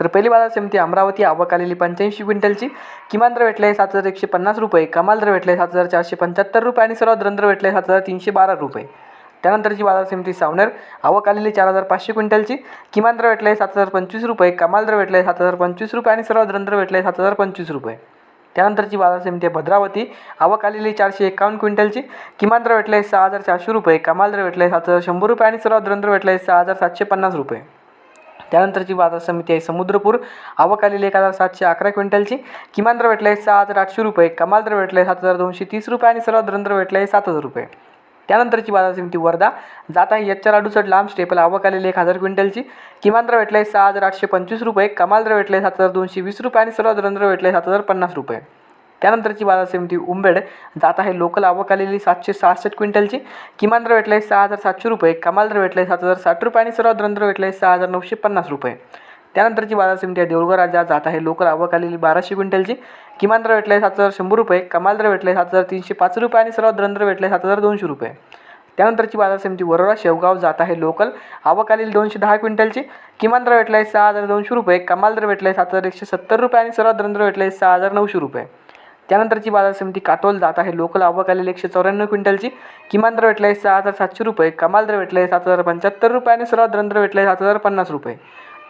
तर पहिली बाजार समिती अमरावती आवक आलेली पंच्याऐंशी क्विंटलची. किमान दर भेटले सात हजार एकशे पन्नास रुपये. कमाल दर भेटले सात हजार चारशे पंच्याहत्तर रुपये आणि सर्वात दर भेटले सात हजार तीनशे बारा रुपये. त्यानंतरची बाजार समिती सावनेर आवक आलेली चार हजार पाचशे क्विंटलची. किमान दर भेटले सात हजार पंचवीस रुपये. कमाल दर भेटले सात हजार पंचवीस रुपये आणि सर्वात दर भेटले सात हजार पंचवीस रुपये. त्यानंतरची बाजार समिती आहे भद्रावती आवक आलेली चारशे एकावन्न क्विंटलची. किमान दर भेटले सहा हजार चारशे रुपये. कमाल दर भेटले सात हजार शंभर रुपये आणि सर्वात दर भेटले सहा हजार सातशे पन्नास रुपये. त्यानंतरची बाजार समिती आहे समुद्रपूर. आवक आलेली एक हजार सातशे अकरा क्विंटलची. किमान दर आहे सहा हजार आठशे रुपये. कमाल दर आहे सात हजार दोनशे तीस रुपये आणि सर्वात दर आहे सात हजार रुपये. त्यानंतरची बाजार समिती वर्धा. जात आहे एच चार लांब स्टेपल. आवक आलेली एक हजार क्विंटलची. किमान दर आहे सहा हजार आठशे पंचवीस रुपये. कमाल दर आहे सात हजार दोनशे वीस रुपये आणि सर्वात दर आहे सात हजार पन्नास रुपये. त्यानंतरची बाजार समिती उंबेड जात आहे. लोकल आवक आलेली सातशे सहासष्ट क्विंटलची. किमान दर भेटले सहा हजार सातशे रुपये. कमाल दर भेटले सात हजार साठ रुपये आणि सर्वात दर भेटले सहा हजार नऊशे पन्नास रुपये. त्यानंतरची बाजार समिती आहे देऊळगाव राजा जात आहे. लोकल आवक आलेली बाराशे क्विंटलची. किमान दर भेटले सात हजार शंभर रुपये. कमाल दर भेटले सात हजार तीनशे पाच रुपये आणि सर्वात दर भेटले सात हजार दोनशे रुपये. त्यानंतरची बाजार समिती वरोरा शेवगाव जात आहे. लोकल आवक आलेली दोनशे दहा क्विंटलची. किमान दर भेटला आहे सहा हजार दोनशे रुपये. कमाल दर भेटला आहे सात हजार एकशे सत्तर रुपये आणि सर्वात दर भेटला आहे सहा हजार नऊशे रुपये. त्यानंतरची बाजार समिती काटोल जात आहे. लोकल आवक आलेली एकशे चौऱ्याण्णव क्विंटलची. किमान दर भेटला आहे सहा हजार सातशे रुपये. कमाल दर भेटला आहे सात हजार पंच्याहत्तर रुपये आणि सर्वात दर भेटला आहे सात हजार पन्नास रुपये.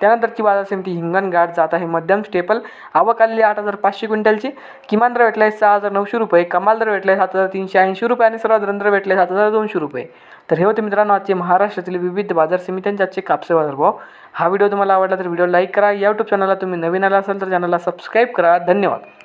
त्यानंतरची बाजार समिती हिंगणघाट जात आहे. मध्यम स्टेपल आवक आलेली आठ हजार पाचशे क्विंटलची. किमान दर भेटला आहे सहा हजार नऊशे रुपये. कमाल दर भेटला आहे सात हजार तीनशे ऐंशी रुपये आणि सर्वात दर भेटले सात हजार दोनशे रुपये. तर हे होते मित्रांनो आजचे महाराष्ट्रातील विविध बाजार समित्यांचे आजचे कापसे बाजारभाव हा व्हिडिओ तुम्हाला आवडला तर व्हिडिओ लाईक करा. या यूट्यूब चॅनलला तुम्ही नवीन आला असाल तर चॅनलला सबस्क्राईब करा. धन्यवाद.